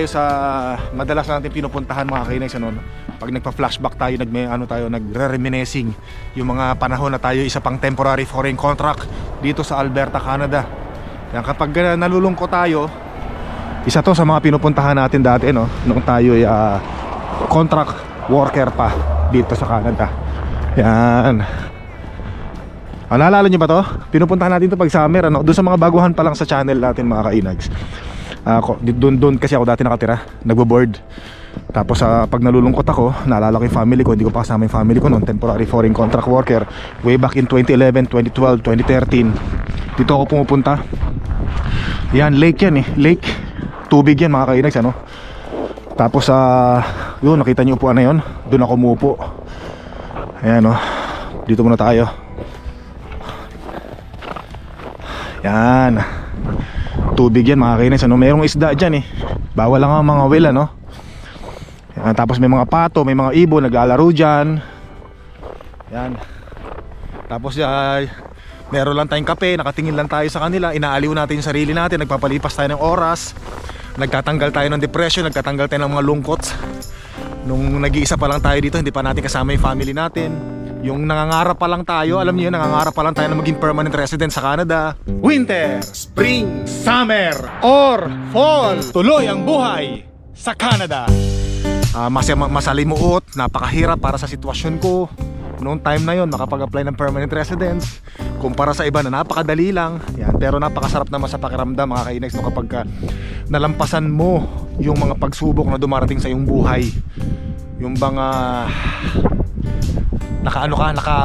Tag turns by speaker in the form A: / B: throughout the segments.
A: tayo sa madalas natin pinupuntahan mga kainags ano. Pag nagpa-flashback tayo, nag ano tayo, nagre-reminiscing yung mga panahon na tayo isa pang temporary foreign contract dito sa Alberta, Canada. Yan kapag uh, nalulungkot tayo, isa to sa mga pinupuntahan natin dati no, nung tayo ay ah, contract worker pa dito sa Canada. Yan. Ah, naalala nyo ba to? Pinupuntahan natin to pag summer ano? Doon sa mga baguhan pa lang sa channel natin mga kainags ako doon doon kasi ako dati nakatira nagbo-board. Tapos sa pag nalulungkot ako naalala ko yung family ko hindi ko pa kasama yung family ko noon temporary foreign contract worker. Way back in 2011 2012 2013 dito ako pumupunta. Yan lake yan eh lake. Tubig yan mga kainags ano. Tapos sa yun nakita niyo upuan na yun doon ako umupo ayan oh dito muna tayo. Yan tubig yan mga kainis ano? Mayroong isda dyan eh. Bawal lang ang mga well ano? Yan, tapos may mga pato may mga ibon naglalaro dyan. Yan. Tapos ay meron lang tayong kape nakatingin lang tayo sa kanila. Inaaliw natin yung sarili natin nagpapalipas tayo ng oras. Nagtatanggal tayo ng depression nagtatanggal tayo ng mga lungkot. Nung nag-iisa pa lang tayo dito hindi pa natin kasama yung family natin yung nangangarap pa lang tayo, alam niyo nangangarap pa lang tayo na maging permanent resident sa Canada. Winter, spring, summer, or fall. Tuloy ang buhay sa Canada. Ah, mas masalimuot, napakahirap para sa sitwasyon ko. Noong time na yon makapag-apply ng permanent residence kumpara sa iba na napakadali lang yan, pero napakasarap naman sa pakiramdam mga kainex no, kapag ka nalampasan mo yung mga pagsubok na dumarating sa iyong buhay yung bang ah, nakaano ka, naka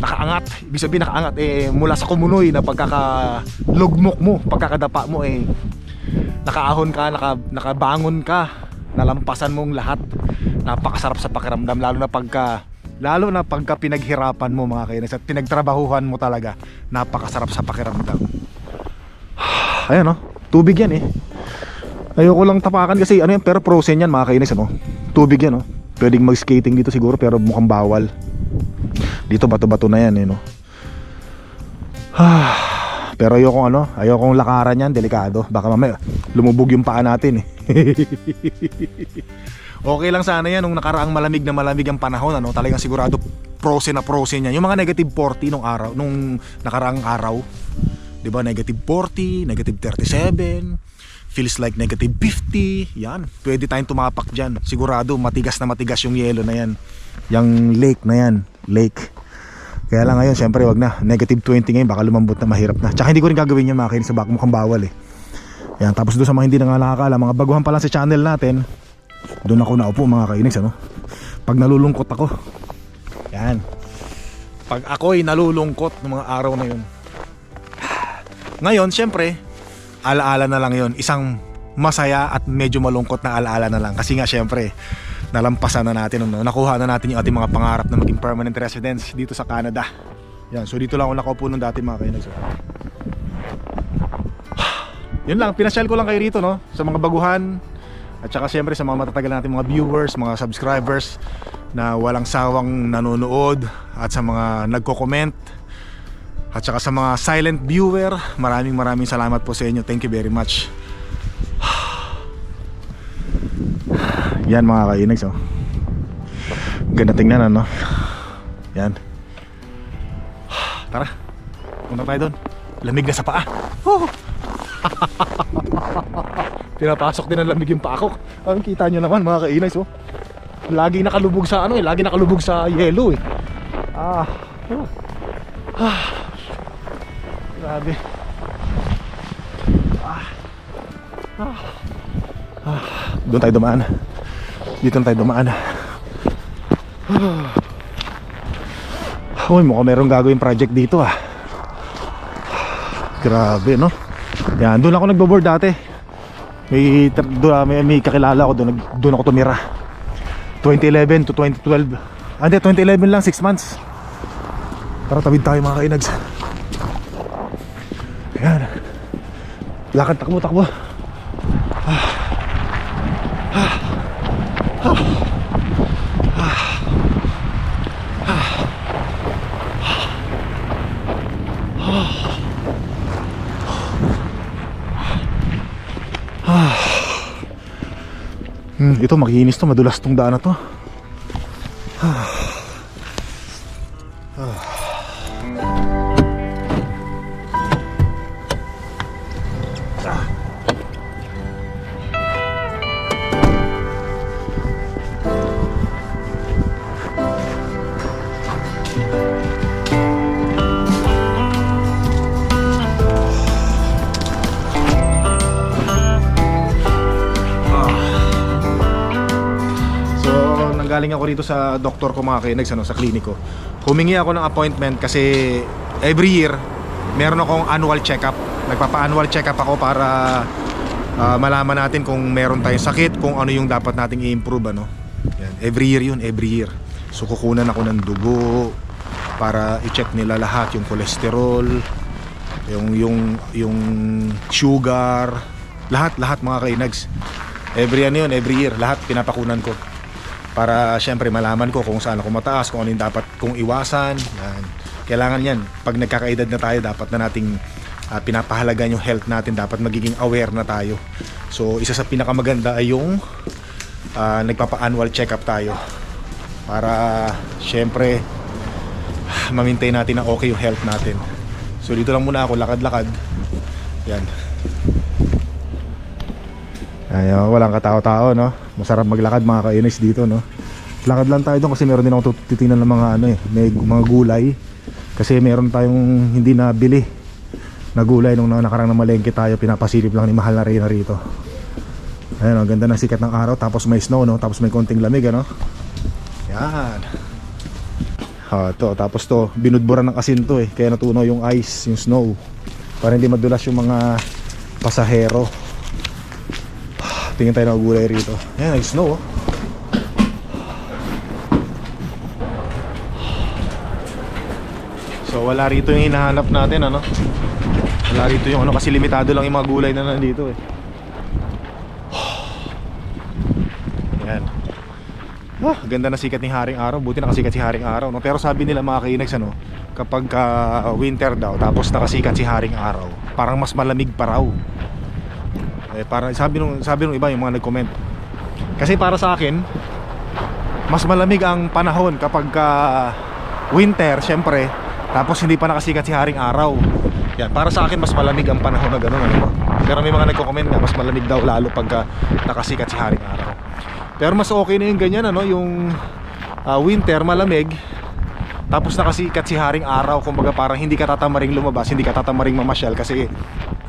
A: nakaangat. Ibig sabihin nakaangat eh mula sa kumunoy na pagkakalugmok mo, pagkakadapa mo eh nakaahon ka, naka, nakabangon ka, nalampasan mong lahat. Napakasarap sa pakiramdam lalo na pagka lalo na pagka pinaghirapan mo mga kainis at pinagtrabahuhan mo talaga. Napakasarap sa pakiramdam. Ayan oh, tubig yan eh. Ayoko lang tapakan kasi ano yan pero frozen yan mga kainis ano. Tubig yan oh. Pwedeng mag-skating dito siguro pero mukhang bawal. Dito bato-bato na yan eh no. pero ayoko ano, ayokong lakaran yan, delikado. Baka mamaya lumubog yung paa natin eh. okay lang sana yan nung nakaraang malamig na malamig ang panahon ano, talagang sigurado frozen na frozen yan. Yung mga negative 40 nung araw, nung nakaraang araw. 'Di ba? Negative 40, negative 37 feels like negative 50 yan pwede tayong tumapak dyan. Sigurado matigas na matigas yung yelo na yan. Yung lake na yan lake. Kaya lang ngayon syempre wag na. Negative 20 ngayon baka lumambot na mahirap na. Tsaka hindi ko rin gagawin yan mga sa bak mukhang bawal eh. Yan tapos doon sa mga hindi na nga nakakala mga baguhan pa lang sa channel natin doon ako naupo mga kainis ano? Pag nalulungkot ako. Yan. Pag ako'y nalulungkot ng mga araw na yun. Ngayon syempre alaala na lang yon isang masaya at medyo malungkot na alaala na lang. Kasi nga syempre nalampasan na natin no? nakuha na natin yung ating mga pangarap na maging permanent residence dito sa Canada. Yan so dito lang ako nakaupo nung dati mga kainis yun lang pinasyal ko lang kayo rito no? Sa mga baguhan at saka syempre sa mga matatagal natin mga viewers mga subscribers na walang sawang nanonood at sa mga nagko-comment at saka sa mga silent viewer, maraming maraming salamat po sa inyo. Thank you very much. Yan mga kainags oh. Ganda tingnan ano. Yan. Tara. Punta tayo doon. Lamig na sa paa. Oh. Pinapasok din ang lamig yung paa ko. Ang kita nyo naman mga kainags oh. Lagi nakalubog sa ano eh, lagi nakalubog sa yellow eh. Ah. Oh. Ah. Grabe. Ah. Ah. Ah. Doon tayo dumaan. Dito tayo dumaan. Ah. Uy, mukhang merong gagawin project dito ah. Grabe, no? Yan, doon ako nagbo-board dati. May, doon, may, may kakilala ko doon, doon ako tumira. 2011 to 2012. Ah, hindi, 2011 lang, 6 months. Tara, tawid tayo mga kainags. Lakad takbo, takbo. Ah. Ah. Ah. Ah. Hmm, ito makinis to, madulas tong daan na to. Rito sa doktor ko mga kinags, ano, sa kliniko. Humingi ako ng appointment kasi every year, meron akong annual check-up. Nagpapa-annual check-up ako para ah, malaman natin kung meron tayong sakit, kung ano yung dapat nating i-improve, ano. Yan. Every year yun, every year. So, kukunan ako ng dugo para i-check nila lahat yung cholesterol, yung yung yung sugar, lahat lahat mga kainags. Every ano yun, every year, lahat pinapakunan ko para syempre malaman ko kung saan ako mataas, kung ano yung dapat kong iwasan. Yan. Kailangan yan. Pag nagkakaedad na tayo, dapat na nating ah, pinapahalagan yung health natin. Dapat magiging aware na tayo. So, isa sa pinakamaganda ay yung ah, nagpapa-annual check-up tayo. Para syempre ma-maintain natin na okay yung health natin. So, dito lang muna ako, lakad-lakad. Yan. Ay, oh, walang katao-tao, no? Masarap maglakad mga kainis dito, no? Lakad lang tayo doon kasi meron din ako titingnan ng mga ano eh, may mga gulay. Kasi meron tayong hindi nabili na gulay nung nakarang na malengke tayo, pinapasilip lang ni Mahal na Reyna rito. Ayun, ang ganda ng sikat ng araw, tapos may snow, no? Tapos may konting lamig, ano? Yan. Ha, to, tapos to, binudburan ng asin to eh, kaya natunaw yung ice, yung snow. Para hindi madulas yung mga pasahero. Tingin tayo ng gulay rito. Ayan, nag-snow oh. So wala rito yung hinahanap natin ano. Wala rito yung ano kasi limitado lang yung mga gulay na nandito eh. Ayan. Ah, ganda na sikat ni Haring Araw. Buti nakasikat si Haring Araw. No? Pero sabi nila mga kainags ano, kapag ka winter daw tapos nakasikat si Haring Araw, parang mas malamig pa raw. Eh parang sabi nung sabi nung iba yung mga nag-comment. Kasi para sa akin, mas malamig ang panahon kapag ka winter, syempre, tapos hindi pa nakasikat si Haring Araw. Yan, para sa akin mas malamig ang panahon na gano'n, ano? Pero may mga nagko-comment na mas malamig daw lalo pagka nakasikat si Haring Araw. Pero mas okay na yung ganyan, ano, yung ah, winter malamig, tapos nakasikat si Haring Araw, kumbaga parang hindi ka tatamaring lumabas, hindi ka tatamaring mamasyal kasi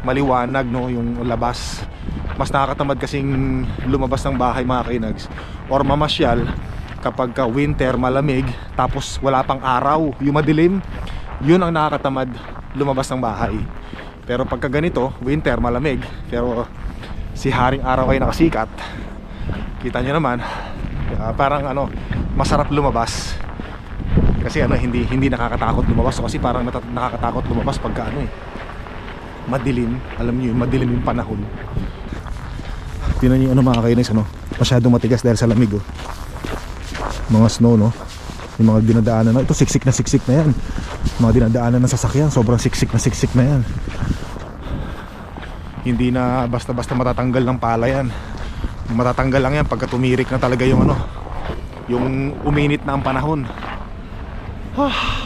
A: maliwanag no yung labas. Mas nakakatamad kasing lumabas ng bahay mga kainags or mamasyal kapag ka winter malamig tapos wala pang araw, yung madilim, yun ang nakakatamad lumabas ng bahay. Pero pagka ganito, winter malamig, pero si Haring Araw ay nakasikat. Kita nyo naman, ah, parang ano, masarap lumabas kasi ano hindi hindi nakakatakot lumabas kasi parang nakakatakot lumabas pagka ano eh madilim. Alam niyo yung madilim yung panahon. Tingnan niyo ano mga kainis ano? Masyadong matigas dahil sa lamig oh. Mga snow no? Yung mga dinadaanan na ito siksik na siksik na yan. Mga dinadaanan ng sasakyan sobrang siksik na siksik na yan. Hindi na basta basta matatanggal ng pala yan. Matatanggal lang yan pagka tumirik na talaga yung ano yung uminit na ang panahon. Kung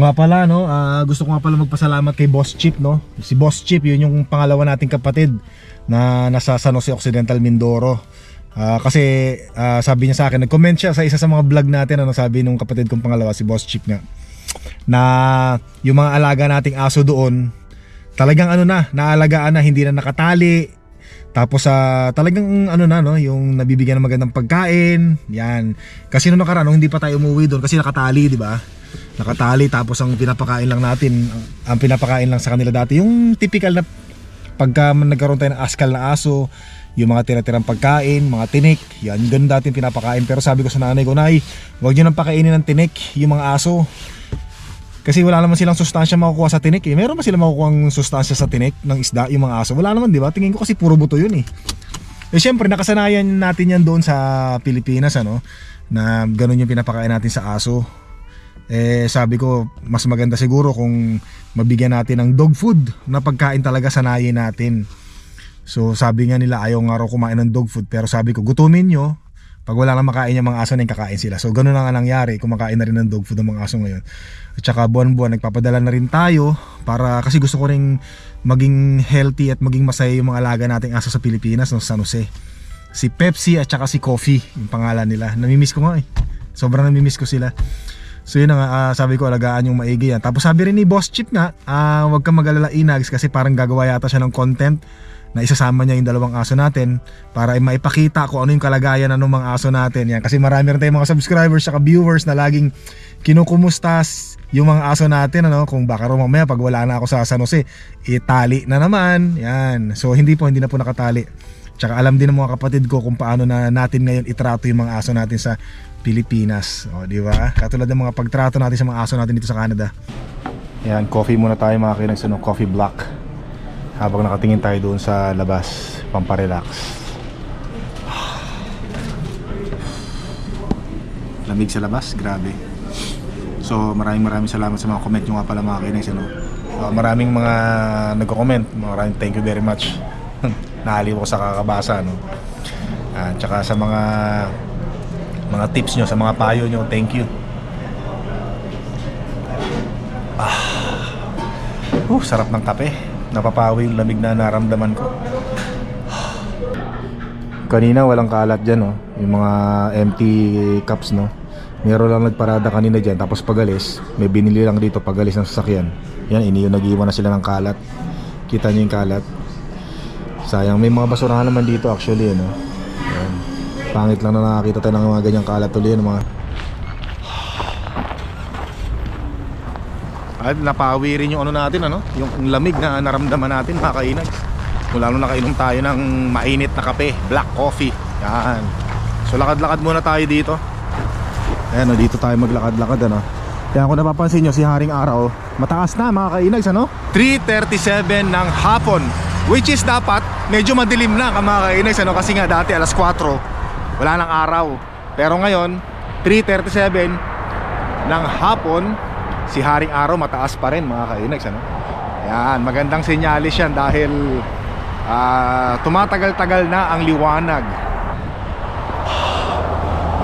A: nga pala no, ah, gusto ko nga pala magpasalamat kay Boss Chip no. Si Boss Chip, yun yung pangalawa nating kapatid na nasa San Jose Occidental Mindoro. Ah, kasi ah, sabi niya sa akin, nag-comment siya sa isa sa mga vlog natin ano sabi nung kapatid kong pangalawa si Boss Chip nga na yung mga alaga nating aso doon talagang ano na, naalagaan na hindi na nakatali. Tapos sa talagang ano na no, yung nabibigyan ng magandang pagkain, yan. Kasi nung nakaraan hindi pa tayo umuwi doon kasi nakatali, di ba? Nakatali tapos ang pinapakain lang natin, ang, pinapakain lang sa kanila dati yung typical na pagka nagkaroon tayo ng askal na aso, yung mga tira-tirang pagkain, mga tinik, yan, ganun dati pinapakain. Pero sabi ko sa nanay ko, Nay, huwag nyo nang pakainin ng tinik, yung mga aso. Kasi wala naman silang sustansya makukuha sa tinik eh. Meron ba silang makukuha sustansya sa tinik ng isda, yung mga aso? Wala naman, di ba? Tingin ko kasi puro buto yun eh. Eh syempre, nakasanayan natin yan doon sa Pilipinas, ano? Na ganun yung pinapakain natin sa aso. Eh sabi ko, mas maganda siguro kung mabigyan natin ng dog food na pagkain talaga sanayin natin. So sabi nga nila ayaw nga raw kumain ng dog food pero sabi ko gutumin nyo pag wala nang makain yung mga aso na kakain sila. So ganun na nga nangyari, kumakain na rin ng dog food ng mga aso ngayon. At saka buwan-buwan nagpapadala na rin tayo para kasi gusto ko ring maging healthy at maging masaya yung mga alaga nating aso sa Pilipinas no sa San Jose. Si Pepsi at saka si Coffee yung pangalan nila. Namimiss ko nga eh. Sobrang namimiss ko sila. So yun nga, ah, sabi ko alagaan yung maigi yan. Tapos sabi rin ni Boss Chip nga, ah, wag kang mag-alala Inags kasi parang gagawa yata siya ng content na isasama niya yung dalawang aso natin para maipakita ko ano yung kalagayan ng mga aso natin. Yan. Kasi marami rin tayong mga subscribers at viewers na laging kinukumustas yung mga aso natin ano kung baka raw mamaya pag wala na ako sa San Jose itali na naman yan so hindi po hindi na po nakatali tsaka alam din ng mga kapatid ko kung paano na natin ngayon itrato yung mga aso natin sa Pilipinas. O di ba? Katulad ng mga pagtrato natin sa mga aso natin dito sa Canada. Yan coffee muna tayo mga kinags ano, coffee black habang nakatingin tayo doon sa labas pamparelax. Lamig sa labas grabe. So maraming maraming salamat sa mga comment nyo nga pala mga kinags ano. Uh, maraming mga nagko-comment. Maraming thank you very much. Nahaliw ko sa kakabasa no at tsaka sa mga mga tips nyo sa mga payo nyo thank you. Ah. Uh, sarap ng kape. Napapawi yung lamig na naramdaman ko. Kanina walang kalat dyan no yung mga empty cups no? Meron lang nagparada kanina dyan tapos pagalis may binili lang dito pagalis ng sasakyan. Yan iniyo nag-iwan na sila ng kalat kita nyo yung kalat sayang may mga basurahan naman dito actually yan. Pangit lang na nakakita tayo ng mga ganyang kalat tuloy ano, mga at napawi rin yung ano natin ano? Yung lamig na naramdaman natin mga kainag. Kung lalo nakainom tayo ng mainit na kape black coffee. Yan. So lakad-lakad muna tayo dito. Ayan o dito tayo maglakad-lakad ano? Kaya kung napapansin nyo si Haring Araw mataas na mga kainags ano? 3.37 ng hapon which is dapat medyo madilim na mga kainags ano? Kasi nga dati alas 4 wala nang araw pero ngayon 3.37 ng hapon si Haring Araw mataas pa rin mga kainags ano? Yan, magandang senyalis yan dahil ah, tumatagal-tagal na ang liwanag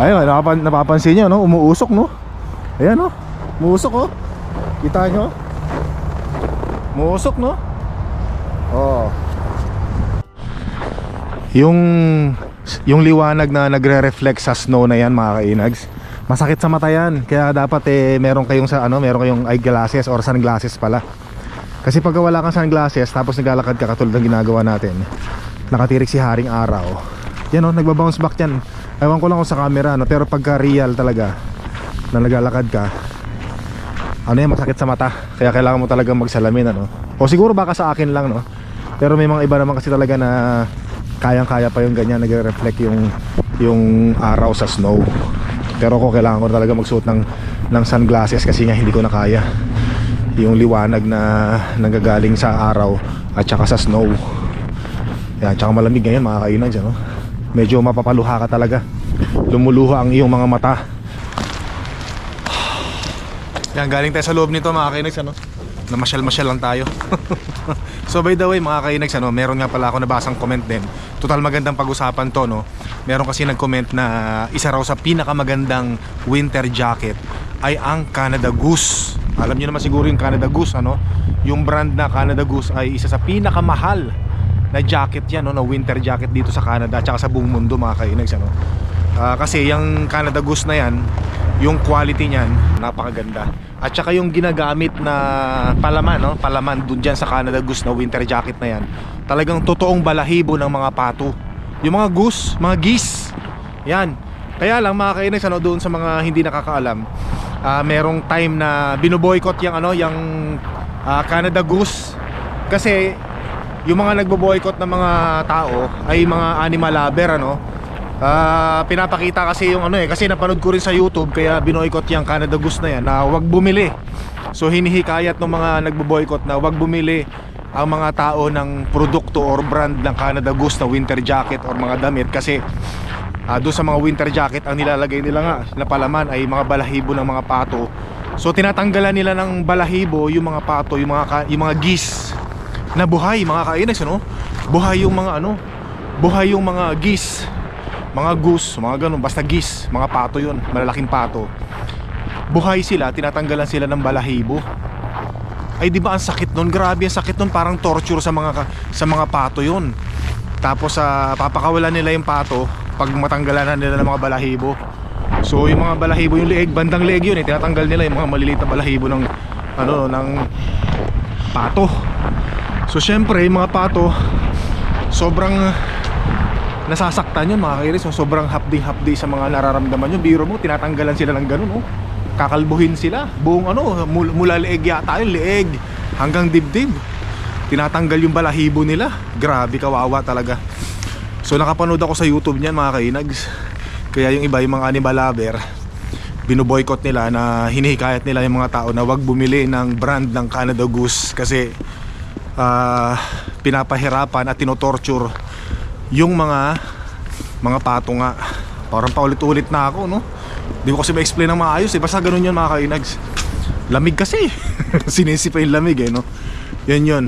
A: Ayun, napapan napapansin nyo, no? umuusok no? Ayan no, umuusok oh Kita nyo? Umuusok no? Oh Yung yung liwanag na nagre-reflect sa snow na yan mga kainags masakit sa mata yan. Kaya dapat eh meron kayong sa ano meron kayong eyeglasses or sunglasses pala. Kasi pag wala kang sunglasses tapos naglalakad ka katulad ng ginagawa natin nakatirik si Haring Araw. Yan o nagbabounce back yan. Ewan ko lang kung sa camera no? pero pagka real talaga na naglalakad ka ano yan masakit sa mata. Kaya kailangan mo talaga magsalamin ano? O siguro baka sa akin lang no? Pero may mga iba naman kasi talaga na kayang kaya pa yung ganyan nagre-reflect yung yung araw sa snow. Pero ako kailangan ko talaga magsuot ng, ng sunglasses kasi nga hindi ko na kaya. Yung liwanag na nanggagaling sa araw at saka sa snow. Yan, tsaka malamig ngayon mga kainan dyan no? medyo mapapaluha ka talaga. Lumuluha ang iyong mga mata. Yan galing tayo sa loob nito mga kainags ano na masyal-masyal lang tayo. So by the way mga kainags ano meron nga pala ako nabasang comment din. Total magandang pag-usapan to no? Meron kasi nag-comment na isa raw sa pinakamagandang winter jacket ay ang Canada Goose. Alam niyo naman siguro yung Canada Goose ano? Yung brand na Canada Goose ay isa sa pinakamahal na jacket yan no, na winter jacket dito sa Canada at sa buong mundo mga kainags ano? Ah, kasi yung Canada Goose na yan yung quality niyan napakaganda. At saka yung ginagamit na palaman no? Palaman dun dyan sa Canada Goose na winter jacket na yan talagang totoong balahibo ng mga pato. Yung mga goose mga geese yan. Kaya lang mga kainags ano doon sa mga hindi nakakaalam ah, merong time na binoboycott yung ano yung ah, Canada Goose. Kasi yung mga nagbo-boycott ng mga tao ay mga animal lover ano Ah, pinapakita kasi yung ano eh kasi napanood ko rin sa YouTube kaya binoykot yung Canada Goose na yan na wag bumili. So hinihikayat ng mga nagbo-boycott na wag bumili ang mga tao ng produkto or brand ng Canada Goose na winter jacket or mga damit kasi ah, doon sa mga winter jacket ang nilalagay nila nga na palaman ay mga balahibo ng mga pato. So tinatanggalan nila ng balahibo yung mga pato, yung mga yung mga geese na buhay mga kainex ano buhay yung mga ano, buhay yung mga geese, mga goose, mga ganun, basta geese, mga pato yun, malalaking pato. Buhay sila, tinatanggalan sila ng balahibo. Ay di ba ang sakit nun? Grabe ang sakit nun, parang torture sa mga sa mga pato yun. Tapos sa papakawalan nila yung pato pag matanggalan na nila ng mga balahibo. So yung mga balahibo, yung leeg, bandang leeg yun eh, tinatanggal nila yung mga maliliit na balahibo ng ano ng pato. So syempre yung mga pato sobrang nasasaktan yun mga kairis. So, sobrang hapdi-hapdi sa mga nararamdaman nyo. Biro mo, tinatanggalan sila ng ganun oh. Kakalbuhin sila. Buong ano, mula, mula leeg yata yun, leeg hanggang dibdib. Tinatanggal yung balahibo nila. Grabe, kawawa talaga. So nakapanood ako sa YouTube niyan mga kainags. Kaya yung iba, yung mga animal lover, binoboykot nila na hinihikayat nila yung mga tao na wag bumili ng brand ng Canada Goose kasi ah, pinapahirapan at tinotorture yung mga mga pato nga. Parang paulit-ulit na ako, no? Di ko kasi ma-explain ng maayos eh. Basta ganun yun mga kainags. Lamig kasi. Sinisi pa yung lamig eh, no? Yan yun.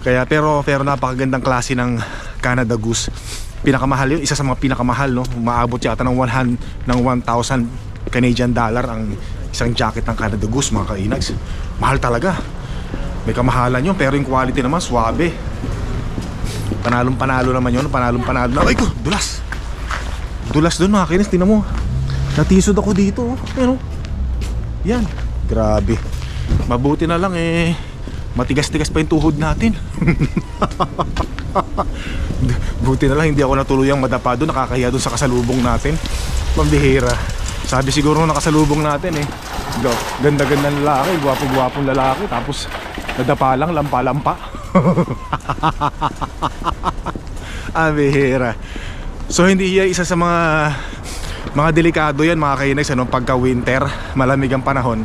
A: Kaya pero pero napakagandang klase ng Canada Goose. Pinakamahal yun, isa sa mga pinakamahal no. Umaabot yata ng 100 ng 1,000 Canadian dollar ang isang jacket ng Canada Goose mga kainags. Mahal talaga. May kamahalan yun pero yung quality naman swabe. Panalong panalo naman yun, panalong panalo na. Ay ko, dulas. Dulas doon mga kainis, tingnan mo. Natisod ako dito. oh. Ayan oh. Yan. Grabe. Mabuti na lang eh matigas-tigas pa yung tuhod natin. Buti na lang hindi ako natuluyang madapa doon, nakakahiya doon sa kasalubong natin. Pambihira. Sabi siguro nung nakasalubong natin eh. Ganda-ganda lalaki, gwapo-gwapong lalaki, tapos nadapa lang, lampa-lampa. ah, bihira. So hindi yan isa sa mga mga delikado yan mga kainags ano, pagka winter, malamig ang panahon.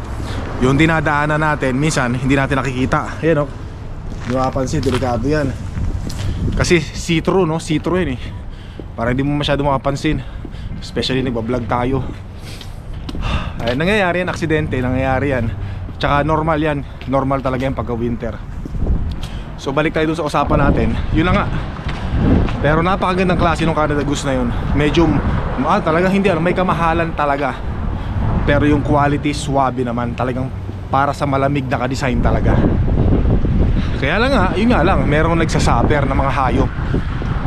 A: Yung dinadaanan natin, minsan hindi natin nakikita. Ayan o. Di ba pansin, delikado yan. Kasi see-through no, see-through yan eh. Para hindi mo masyado makapansin. Especially nagbablog tayo. Ay, nangyayari yan, aksidente, nangyayari yan. Tsaka normal yan, normal talaga yan pagka winter. So balik tayo dun sa usapan natin. Yun na nga. Pero napakagandang klase ng Canada Goose na yun. Medyo, ah, talagang hindi, ano, may kamahalan talaga. Pero yung quality, swabe naman. Talagang para sa malamig na ka-design talaga. Kaya lang nga, yun nga lang, merong nagsasaper ng mga hayop.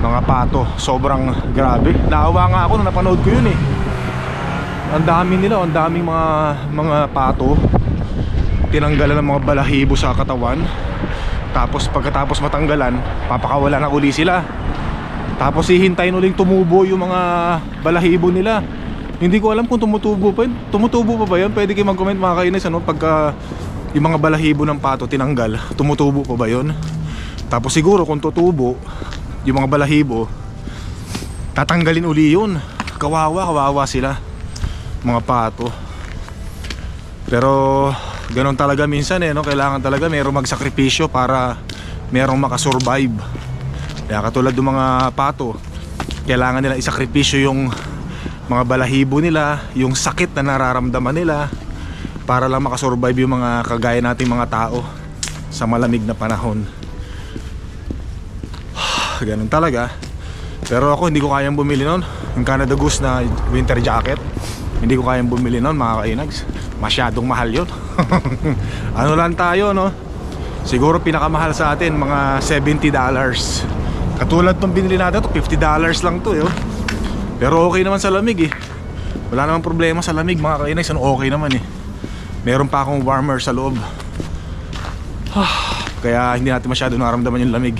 A: Mga pato, sobrang grabe. Naawa nga ako nung napanood ko yun eh. Ang dami nila, ang daming mga mga pato. Tinanggalan ng mga balahibo sa katawan. Tapos pagkatapos matanggalan, papakawalan na uli sila. Tapos hihintayin uling tumubo yung mga balahibo nila. Hindi ko alam kung tumutubo pa yun. Tumutubo pa ba yun? Pwede kayo mag-comment mga kainis ano? Pagka yung mga balahibo ng pato tinanggal, tumutubo pa ba yun? Tapos siguro kung tutubo, yung mga balahibo, tatanggalin uli yun. Kawawa, kawawa sila. Mga pato. Pero ganun talaga minsan eh, no? Kailangan talaga merong magsakripisyo para merong makasurvive. Kaya katulad ng mga pato, kailangan nila isakripisyo yung mga balahibo nila, yung sakit na nararamdaman nila para lang makasurvive yung mga kagaya nating mga tao sa malamig na panahon. Ganun talaga. Pero ako hindi ko kayang bumili nun Yung Canada Goose na winter jacket Hindi ko kayang bumili nun mga kainags Masyadong mahal yun. Ano lang tayo no? Siguro pinakamahal sa atin mga 70 dollars. Katulad nung binili natin to 50 dollars lang to yun Pero okay naman sa lamig eh. Wala namang problema sa lamig mga kainags ano, Okay naman eh. Meron pa akong warmer sa loob. Kaya hindi natin masyado nararamdaman yung lamig.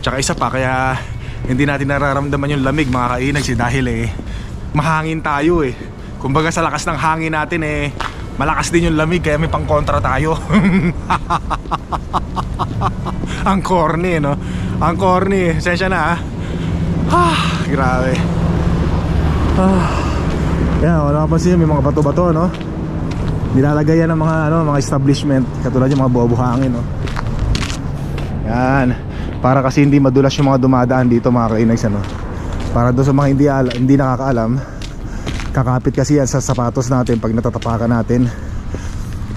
A: Tsaka isa pa kaya hindi natin nararamdaman yung lamig mga kainag si dahil eh mahangin tayo eh. Kumbaga sa lakas ng hangin natin eh malakas din yung lamig kaya may pangkontra tayo. Ang corny no. Ang corny. Sensya na ah. Ah, grabe. Ah. Yan, wala pa siya may mga bato-bato no. Nilalagay yan ng mga ano, mga establishment katulad yung mga bobo hangin no. Yan. Para kasi hindi madulas yung mga dumadaan dito mga kainags ano. Para doon sa mga hindi, hindi nakakaalam, kakapit kasi yan sa sapatos natin pag natatapakan natin.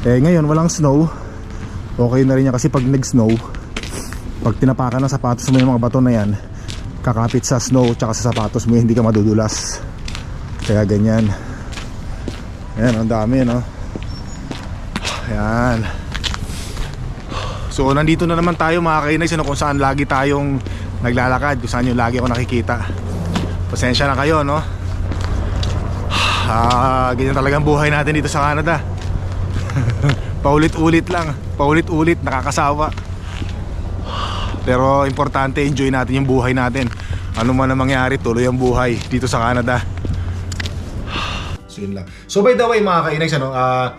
A: Eh ngayon walang snow. Okay na rin yan kasi pag nag-snow, pag tinapakan ng sapatos mo yung mga bato na yan kakapit sa snow tsaka sa sapatos mo hindi ka madudulas. Kaya ganyan. Ayan ang dami no? Ayan. So nandito na naman tayo mga kainags ano, kung saan lagi tayong naglalakad kung saan yung lagi ako nakikita. Pasensya na kayo no ah, ganyan talagang buhay natin dito sa Canada. Paulit-ulit lang. Paulit-ulit nakakasawa. Pero importante enjoy natin yung buhay natin. Ano man ang mangyari tuloy ang buhay dito sa Canada. So yun lang. So by the way mga kainags ano ah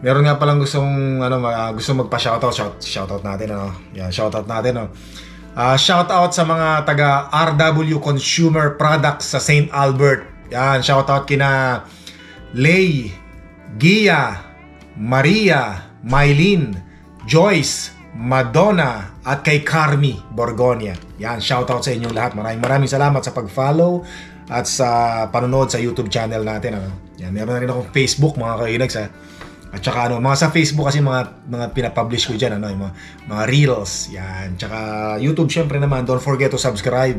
A: meron nga palang gustong ano uh, gusto magpa-shoutout. Shout shoutout natin ano. Yan shoutout natin no. Ah, shoutout sa mga taga RW Consumer Products sa St. Albert yan shoutout kina Lay Gia Maria Mylene Joyce Madonna at kay Carmi Borgonia. Yan shoutout sa inyong lahat. Maraming maraming salamat sa pag-follow at sa panonood sa YouTube channel natin ano? Yan meron na rin akong Facebook mga kainags ha? At saka ano, mga sa Facebook kasi mga mga pinapublish ko diyan ano, yung mga, mga reels, yan. Tsaka YouTube syempre naman, don't forget to subscribe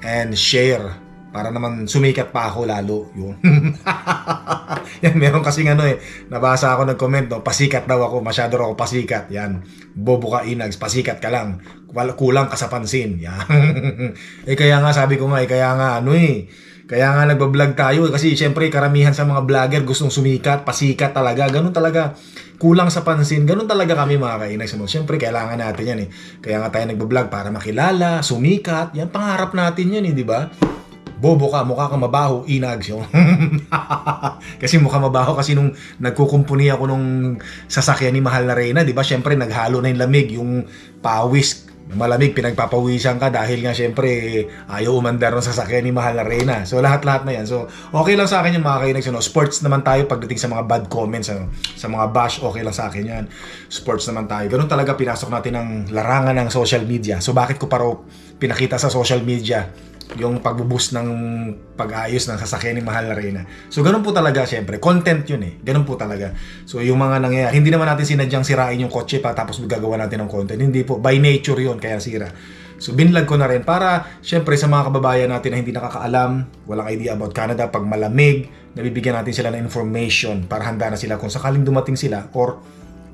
A: and share para naman sumikat pa ako lalo yun. yan, meron kasi ano eh, nabasa ako nag-comment no, pasikat daw ako, masyado ako pasikat. Yan, bobo ka inags, pasikat ka lang. Kulang ka sa pansin. Yan. eh kaya nga sabi ko nga, eh, kaya nga ano eh, kaya nga nagbablog tayo eh, kasi syempre karamihan sa mga vlogger gustong sumikat, pasikat talaga. Ganun talaga. Kulang sa pansin. Ganun talaga kami mga kainay. So, syempre kailangan natin yan eh. Kaya nga tayo nagbablog para makilala, sumikat. Yan pangarap natin yan eh, di ba? Bobo ka, mukha kang mabaho, inags yun. kasi mukha mabaho kasi nung nagkukumpuni ako nung sasakyan ni Mahal na Reyna, di ba? Syempre naghalo na yung lamig, yung pawis, malamig, pinagpapawisan ka dahil nga syempre ayaw umandar ng sasakyan ni Mahal na Reyna. So lahat-lahat na yan. So okay lang sa akin yung mga kainags. Ano? Sports naman tayo pagdating sa mga bad comments. Ano? Sa mga bash, okay lang sa akin yan. Sports naman tayo. Ganun talaga pinasok natin ang larangan ng social media. So bakit ko pa raw pinakita sa social media yung pagbuboost ng pag-ayos ng sasakyan ni Mahal na Reyna. So ganun po talaga syempre, content yun eh. Ganun po talaga. So yung mga nangyayari, hindi naman natin sinadyang sirain yung kotse pa tapos gagawa natin ng content. Hindi po, by nature yun kaya sira. So binlag ko na rin para syempre sa mga kababayan natin na hindi nakakaalam, walang idea about Canada, pag malamig, nabibigyan natin sila ng information para handa na sila kung sakaling dumating sila or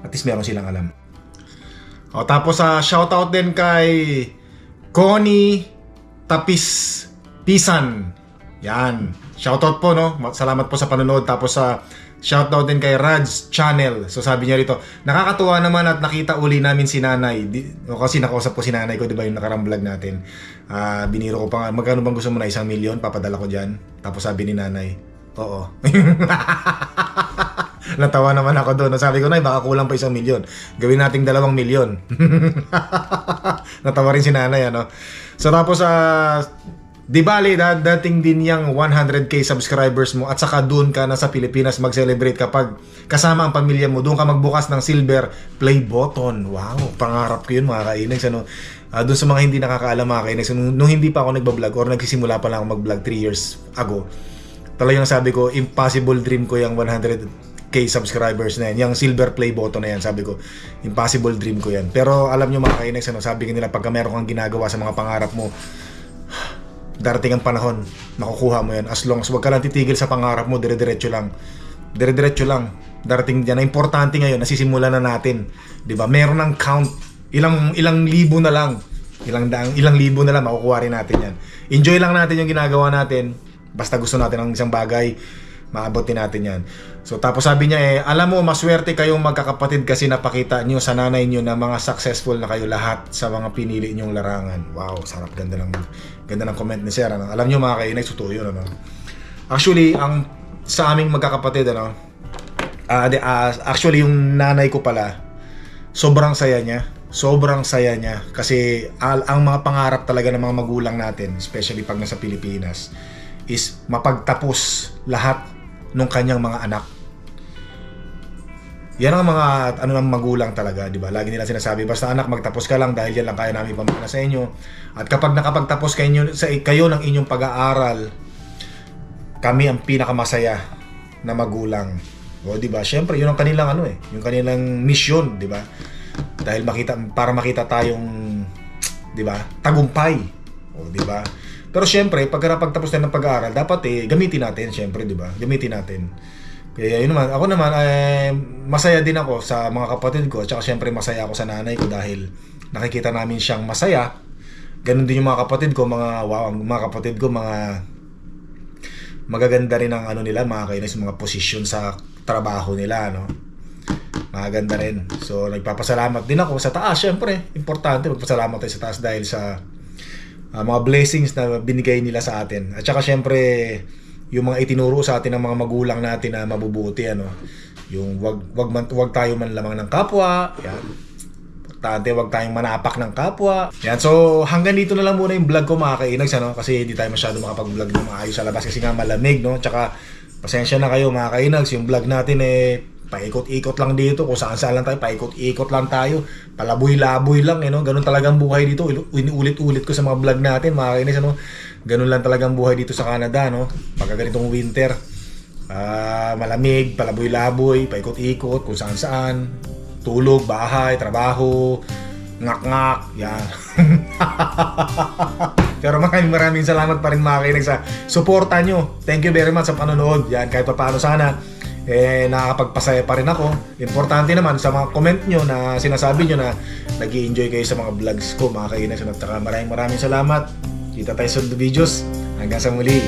A: at least meron silang alam. O, tapos sa uh, shoutout din kay Connie Tapis Pisan. Yan. Shoutout po no. Salamat po sa panonood tapos sa uh, shoutout din kay Raj Channel. So sabi niya rito, nakakatuwa naman at nakita uli namin si Nanay. Di, o, kasi nakausap ko si Nanay ko, 'di ba, yung nakarang vlog natin. Uh, biniro ko pa nga, magkano bang gusto mo na isang milyon? Papadala ko diyan. Tapos sabi ni Nanay, oo. Natawa naman ako doon. Sabi ko na, baka kulang pa isang milyon. Gawin nating dalawang milyon. Natawa rin si nanay, ano. So tapos sa uh, Di bali, dating din yung 100k subscribers mo at saka doon ka na sa Pilipinas mag-celebrate kapag kasama ang pamilya mo. Doon ka magbukas ng silver play button. Wow, pangarap ko yun mga kainags. Ano? Uh, doon sa mga hindi nakakaalam mga kainags, nung, nung hindi pa ako nagbablog or nagsisimula pa lang ako mag-vlog 3 years ago, talagang sabi ko, impossible dream ko yung 100k subscribers na yan. Yung silver play button na yan, sabi ko, impossible dream ko yan. Pero alam nyo mga kainags, ano, sabi nila, pagka meron kang ginagawa sa mga pangarap mo, darating ang panahon, makukuha mo yan. As long as wag ka lang titigil sa pangarap mo, dire-diretso lang. Dire-diretso lang. Darating diyan. Na importante ngayon, nasisimulan na natin. ba? Meron ng count. Ilang ilang libo na lang. Ilang daang, ilang libo na lang makukuha rin natin yan. Enjoy lang natin yung ginagawa natin. Basta gusto natin ng isang bagay, maabotin natin yan. So tapos sabi niya eh, alam mo, maswerte kayong magkakapatid kasi napakita niyo sa nanay niyo na mga successful na kayo lahat sa mga pinili niyong larangan. Wow, sarap ganda ng ganda ng comment ni Sir. Ano? Alam niyo mga kainay, totoo yun. Ano? Actually, ang sa aming magkakapatid, ano, uh, de, uh, actually yung nanay ko pala, sobrang saya niya. Sobrang saya niya kasi al, ang mga pangarap talaga ng mga magulang natin, especially pag nasa Pilipinas, is mapagtapos lahat ng kanyang mga anak. Yan ang mga ano ng magulang talaga, 'di ba? Lagi nila sinasabi, basta anak magtapos ka lang dahil yan lang kaya namin pamana sa inyo. At kapag nakapagtapos kayo sa kayo ng inyong pag-aaral, kami ang pinakamasaya na magulang. O 'di ba? Syempre, 'yun ang kanilang ano eh, yung kanilang mission, 'di ba? Dahil makita para makita tayong 'di ba? Tagumpay. O, 'di ba? Pero syempre, pag pagtapos tayo ng pag-aaral, dapat eh gamitin natin, syempre, 'di ba? Gamitin natin. Kaya yun naman, ako naman eh, masaya din ako sa mga kapatid ko, at saka syempre masaya ako sa nanay ko dahil nakikita namin siyang masaya. Ganon din yung mga kapatid ko, mga wow, mga kapatid ko, mga magaganda rin ang ano nila, mga kainis, mga posisyon sa trabaho nila, no? Maganda rin. So, nagpapasalamat din ako sa taas, syempre. Importante, magpasalamat tayo sa taas dahil sa ah, mga blessings na binigay nila sa atin. At saka syempre, yung mga itinuro sa atin ng mga magulang natin na mabubuti, ano? Yung wag, wag, man, wag tayo man lamang ng kapwa, yan. Importante, wag tayong manapak ng kapwa. Yan, so hanggang dito na lang muna yung vlog ko mga kainags, ano? Kasi hindi tayo masyado makapag-vlog ng maayos sa labas kasi nga malamig, no? Tsaka, pasensya na kayo mga kainags, yung vlog natin eh, paikot-ikot lang dito, kung saan saan lang tayo, paikot-ikot lang tayo, palaboy-laboy lang, eh, no? Ganun talagang buhay dito, inuulit-ulit ko sa mga vlog natin, mga kainis, ano? Ganun lang talagang buhay dito sa Canada, no? Pagka ganitong winter, ah malamig, palaboy-laboy, paikot-ikot, kung saan-saan, tulog, bahay, trabaho, ngak-ngak, yan. Pero maraming maraming salamat pa rin mga kainig sa suporta nyo. Thank you very much sa panonood. Yan, kahit pa paano sana, eh, nakakapagpasaya pa rin ako. Importante naman sa mga comment nyo na sinasabi nyo na nag enjoy kayo sa mga vlogs ko, mga kainis. At maraming maraming salamat. Kita tayo sa videos. Hanggang sa muli.